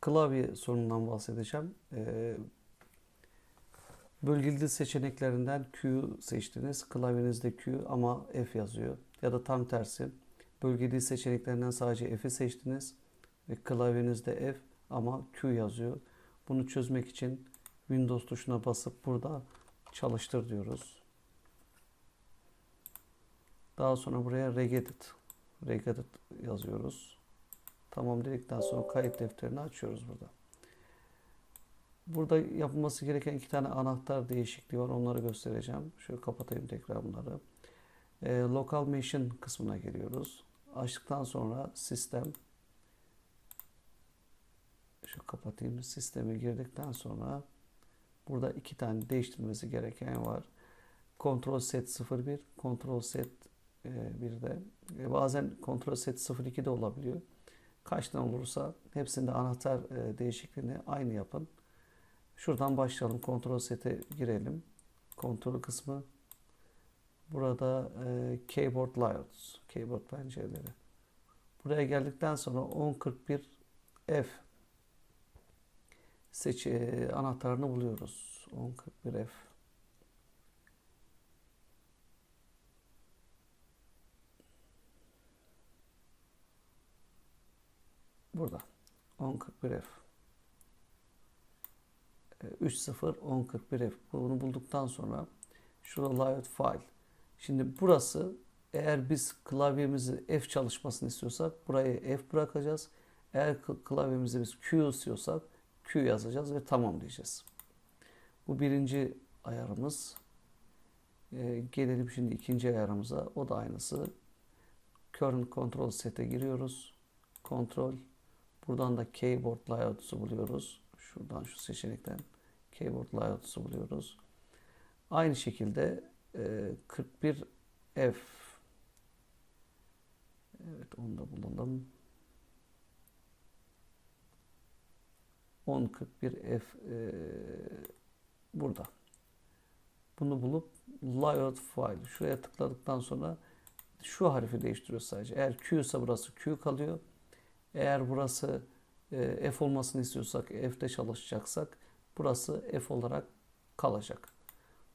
klavye sorunundan bahsedeceğim. Ee, bölgeli dil seçeneklerinden Q'yu seçtiniz. Klavyenizde Q ama F yazıyor. Ya da tam tersi. Bölgeli seçeneklerinden sadece F'i seçtiniz. Ve klavyenizde F ama Q yazıyor. Bunu çözmek için Windows tuşuna basıp burada çalıştır diyoruz. Daha sonra buraya regedit. Regedit yazıyoruz. Tamam dedikten sonra kayıt defterini açıyoruz burada. Burada yapılması gereken iki tane anahtar değişikliği var. Onları göstereceğim. Şöyle kapatayım tekrar bunları. E, Local Machine kısmına geliyoruz. Açtıktan sonra sistem şu kapatayım. Sisteme girdikten sonra burada iki tane değiştirmesi gereken var. Control Set 01, Control Set e, 1'de. E, bazen Control Set 02 de olabiliyor. Kaç tane olursa hepsinde anahtar e, değişikliğini aynı yapın. Şuradan başlayalım. Kontrol sete girelim. Kontrol kısmı. Burada e, keyboard layouts, keyboard pencereleri. Buraya geldikten sonra 1041 F seç e, anahtarını buluyoruz. 1041 F. Burada. 1041 F. 30 1041 F. Bunu bulduktan sonra şurada layout file. Şimdi burası eğer biz klavyemizi F çalışmasını istiyorsak buraya F bırakacağız. Eğer klavyemizi biz Q istiyorsak Q yazacağız ve tamam diyeceğiz. Bu birinci ayarımız. Ee, gelelim şimdi ikinci ayarımıza. O da aynısı. Current Control Set'e giriyoruz. Kontrol. Buradan da Keyboard Layout'u buluyoruz. Şuradan şu seçenekten Keyboard Layout'u buluyoruz. Aynı şekilde e, 41 F Evet onu da bulalım. 1041 F e, burada. Bunu bulup layout file şuraya tıkladıktan sonra şu harfi değiştiriyor sadece. Eğer Q ise burası Q kalıyor. Eğer burası e, F olmasını istiyorsak F'de çalışacaksak burası F olarak kalacak.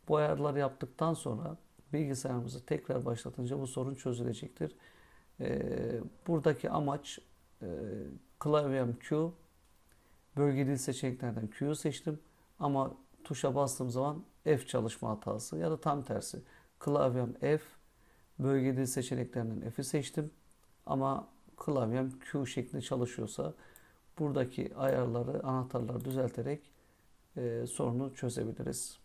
Bu ayarları yaptıktan sonra bilgisayarımızı tekrar başlatınca bu sorun çözülecektir. E, buradaki amaç e, klavyem Q bölge dil seçeneklerden Q'yu seçtim ama tuşa bastığım zaman F çalışma hatası ya da tam tersi. Klavyem F bölge dil seçeneklerinden F'i seçtim ama klavyem Q şeklinde çalışıyorsa buradaki ayarları, anahtarları düzelterek e, sorunu çözebiliriz.